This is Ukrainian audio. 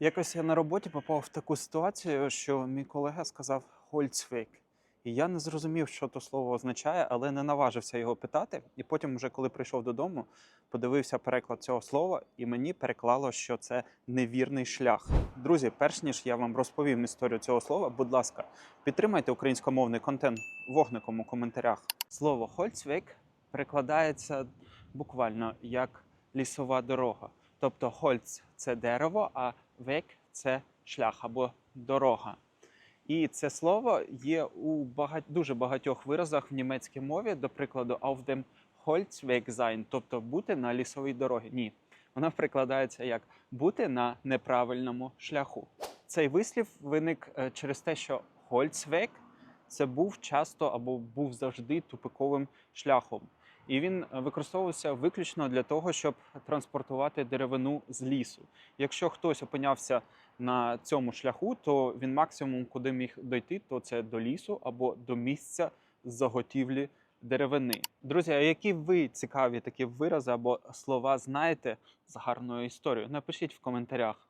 Якось я на роботі попав в таку ситуацію, що мій колега сказав Хольцвейк. І я не зрозумів, що то слово означає, але не наважився його питати. І потім, вже коли прийшов додому, подивився переклад цього слова, і мені переклало, що це невірний шлях. Друзі, перш ніж я вам розповім історію цього слова, будь ласка, підтримайте українськомовний контент вогником у коментарях. Слово Хольцвейк перекладається буквально як лісова дорога. Тобто Хольц це дерево, а век це шлях або дорога. І це слово є у багать, дуже багатьох виразах в німецькій мові, до прикладу, auf dem Holzweg sein, тобто бути на лісовій дорогі. Ні, вона перекладається як бути на неправильному шляху. Цей вислів виник е, через те, що Holzweg це був часто або був завжди тупиковим шляхом. І він використовувався виключно для того, щоб транспортувати деревину з лісу. Якщо хтось опинявся на цьому шляху, то він максимум, куди міг дойти, то це до лісу або до місця заготівлі деревини. Друзі, а які ви цікаві такі вирази або слова знаєте з гарною історією? Напишіть в коментарях.